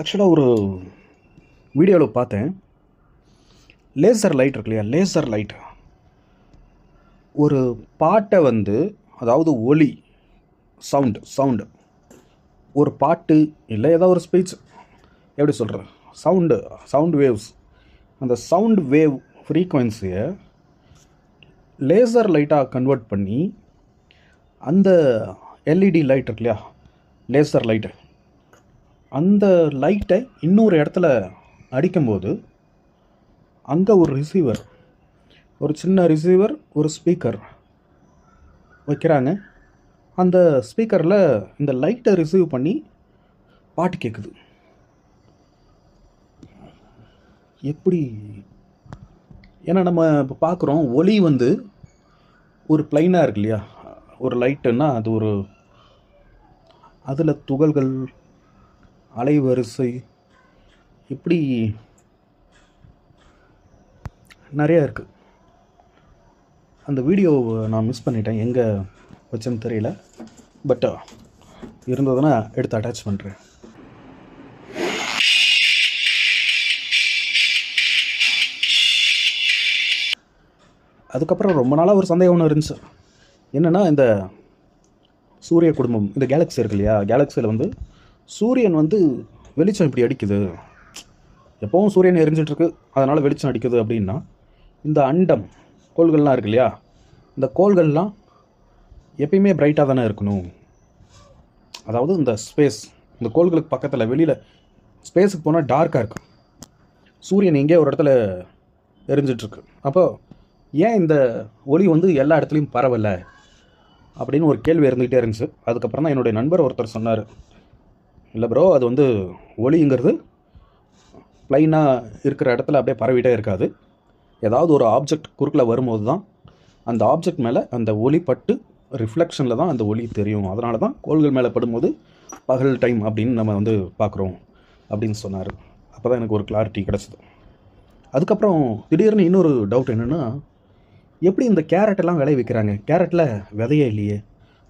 ஆக்சுவலாக ஒரு வீடியோவில் பார்த்தேன். லேசர் லைட் இருக்கு இல்லையா? லேசர் லைட் ஒரு பாட்டை வந்து அதாவது ஒலி சவுண்டு சவுண்டு ஒரு பாட்டு இல்லை ஏதோ ஒரு ஸ்பீச் எப்படி சொல்கிறது சவுண்டு சவுண்ட் வேவ்ஸ் அந்த சவுண்ட் வேவ் ஃப்ரீக்குவென்சியை லேசர் லைட்டாக கன்வெர்ட் பண்ணி அந்த எல்இடி லைட் இருக்கு இல்லையா? லேசர் லைட்டு அந்த லைட்டை இன்னொரு இடத்துல அடிக்கும்போது அங்கே ஒரு ரிசீவர் ஒரு சின்ன ரிசீவர் ஒரு ஸ்பீக்கர் வைக்கிறாங்க. அந்த ஸ்பீக்கரில் இந்த லைட்டை ரிசீவ் பண்ணி பாட்டு கேட்குது எப்படி? ஏன்னா நம்ம இப்போ பார்க்குறோம் ஒளி வந்து ஒரு ப்ளைனாக இருக்கு இல்லையா? ஒரு லைட்டுன்னா அது ஒரு அதில் துகள்கள் அலைவரிசை. இப்படி நிறையா இருக்குது அந்த வீடியோ நான் மிஸ் பண்ணிட்டேன். எங்கே வச்சேன்னு தெரியல. பட் இருந்ததுன்னா எடுத்து அட்டாச் பண்ணுறேன் அதுக்கப்புறம் ரொம்ப நாளாக ஒரு சந்தேகம் ஒன்று இருந்துச்சு. என்னென்னா இந்த சூரிய குடும்பம் இந்த கேலக்ஸி இருக்கு இல்லையா? கேலக்ஸியில் வந்து சூரியன் வந்து வெளிச்சம் இப்படி அடிக்குது. எப்போவும் சூரியன் எரிஞ்சிட்ருக்கு அதனால் வெளிச்சம் அடிக்குது அப்படின்னா இந்த அண்டம் கோள்கள்லாம் இருக்கு இல்லையா? இந்த கோள்கள்லாம் எப்பயுமே பிரைட்டாக தானே இருக்கணும். அதாவது இந்த ஸ்பேஸ் இந்த கோள்களுக்கு பக்கத்தில் வெளியில் ஸ்பேஸுக்கு போனால் டார்க்காக இருக்கும். சூரியன் எங்கேயோ ஒரு இடத்துல எரிஞ்சிட்ருக்கு. அப்போது ஏன் இந்த ஒளி வந்து எல்லா இடத்துலையும் பரவலை? அப்படின்னு ஒரு கேள்வி இருந்துகிட்டே இருந்துச்சு. அதுக்கப்புறம் தான் என்னுடைய நண்பர் ஒருத்தர் சொன்னார். இல்லை ப்ரோ அது வந்து ஒளிங்கிறது ப்ளைனாக இருக்கிற இடத்துல அப்படியே பரவிட்டே இருக்காது. ஏதாவது ஒரு ஆப்ஜெக்ட் குறுக்கில் வரும்போது தான் அந்த ஆப்ஜெக்ட் மேலே அந்த ஒளி பட்டு ரிஃப்ளெக்ஷனில் தான் அந்த ஒளி தெரியும். அதனால தான் கோள்கள் மேலே படும்போது பகல் டைம் அப்படின்னு நம்ம வந்து பார்க்குறோம் அப்படின்னு சொன்னார். அப்போ தான் எனக்கு ஒரு கிளாரிட்டி கிடச்சிது. அதுக்கப்புறம் திடீர்னு இன்னொரு டவுட் என்னென்னா எப்படி இந்த கேரட் எல்லாம் விளைய வைக்கிறாங்க கேரட்டில் விதையே இல்லையே.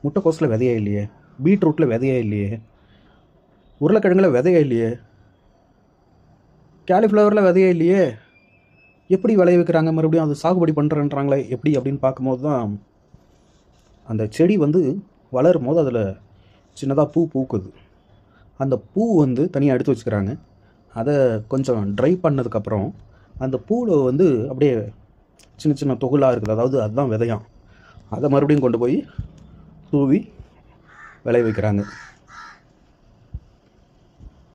முட்டைக்கோஸில் விதையே இல்லையே. பீட்ரூட்டில் விதையே இல்லையே. உருளைக்கிழங்குல விதையே இல்லையே? கேலிஃப்ளவரில் விதையே இல்லையே? எப்படி விளைய வைக்கிறாங்க? மறுபடியும் அது சாகுபடி பண்ணுறேன்றாங்களே எப்படி அப்படின்னு பார்க்கும்போது தான் அந்த செடி வந்து வளரும் போது அதில் சின்னதாக பூ பூக்குது. அந்த பூ வந்து தனியாக எடுத்து வச்சுக்கிறாங்க. அதை கொஞ்சம் ட்ரை பண்ணதுக்கப்புறம் அந்த பூவில் வந்து அப்படியே சின்ன சின்ன தொகுலாக இருக்குது. அதாவது அதுதான் விதையாம் அதை மறுபடியும் கொண்டு போய் தூவி விளைய வைக்கிறாங்க.